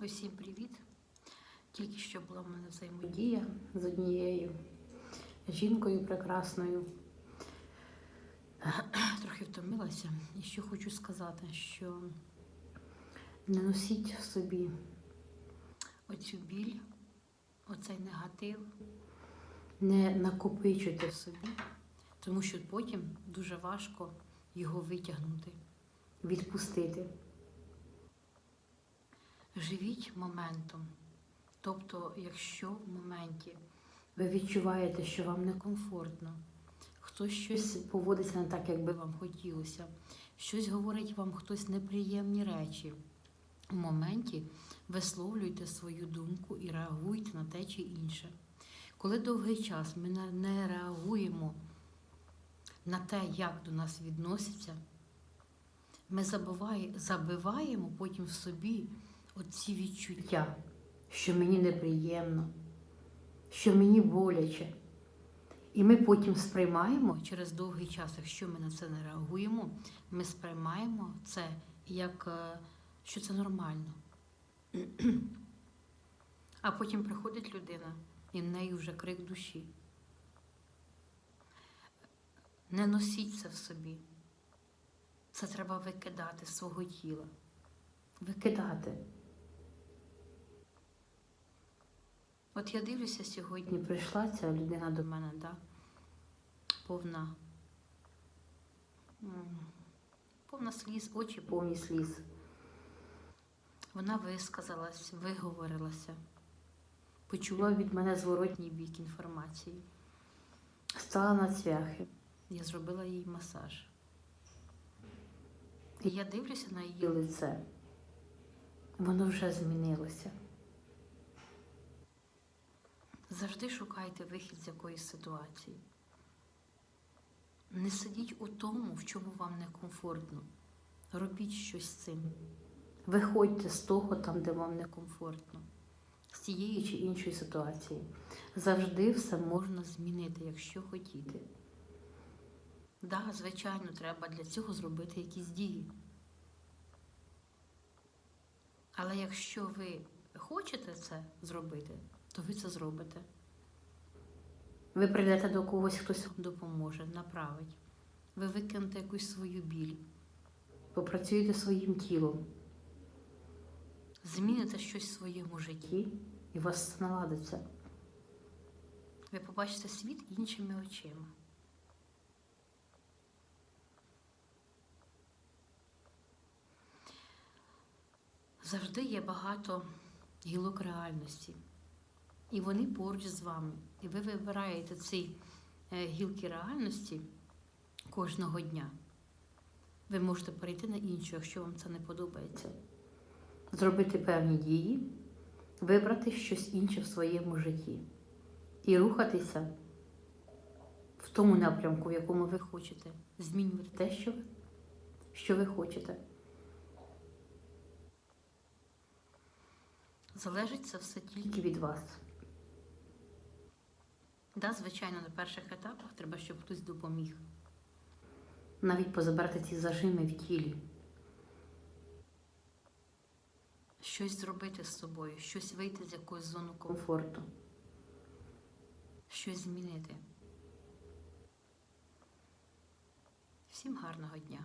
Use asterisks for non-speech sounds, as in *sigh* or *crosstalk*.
Усім привіт! Тільки що була в мене взаємодія з однією жінкою прекрасною. *clears throat* Трохи втомилася. І що хочу сказати, що не носіть в собі оцю біль, оцей негатив, не накопичуйте в собі, тому що потім дуже важко його витягнути, відпустити. Живіть моментом. Тобто, якщо в моменті ви відчуваєте, що вам некомфортно, хтось щось поводиться не так, як би вам хотілося, щось говорить вам хтось неприємні речі. В моменті висловлюйте свою думку і реагуйте на те чи інше. Коли довгий час ми не- реагуємо на те, як до нас відносяться, ми забиваємо потім в собі оці відчуття, що мені неприємно, що мені боляче. І ми потім сприймаємо через довгий час, якщо ми на це не реагуємо, ми сприймаємо це як е, що це нормально. *clears throat* А потім приходить людина, і в неї вже крик душі. Не носіть це в собі. Це треба викидати з свого тіла. Викидати. От я дивлюся сьогодні, прийшла ця людина до мене, да? повна. Повна сліз, очі повні сліз. Вона висказалась, виговорилася, почула від мене зворотній бік інформації. Стала на цвяхи. Я зробила їй масаж. І я дивлюся на її лице. Воно вже змінилося. Завжди шукайте вихід з якоїсь ситуації. Не сидіть у тому, в чому вам некомфортно. Робіть щось з цим. Виходьте з того, там, де вам некомфортно, з тієї чи іншої ситуації. Завжди все можна змінити, якщо хотіти. Да, звичайно, треба для цього зробити якісь дії. Але якщо ви хочете це зробити, то ви це зробите. Ви прийдете до когось, хтось вам допоможе, направить. Ви викинете якусь свою біль, попрацюєте своїм тілом, зміните щось в своєму житті, і у вас наладиться. Ви побачите світ іншими очима. Завжди є багато гілок реальності. І вони поруч з вами. І ви вибираєте ці е, гілки реальності кожного дня. Ви можете перейти на іншу, якщо вам це не подобається. Зробити певні дії, вибрати щось інше в своєму житті і рухатися в тому напрямку, в якому ви хочете. Змінювати те, що ви, що ви хочете. Залежить це все тільки від вас. Да, звичайно, на перших етапах треба, щоб хтось допоміг. Навіть позабрати ці зажими в тілі. Щось зробити з собою, щось вийти з якоїсь зони комфорту. Щось змінити. Всім гарного дня!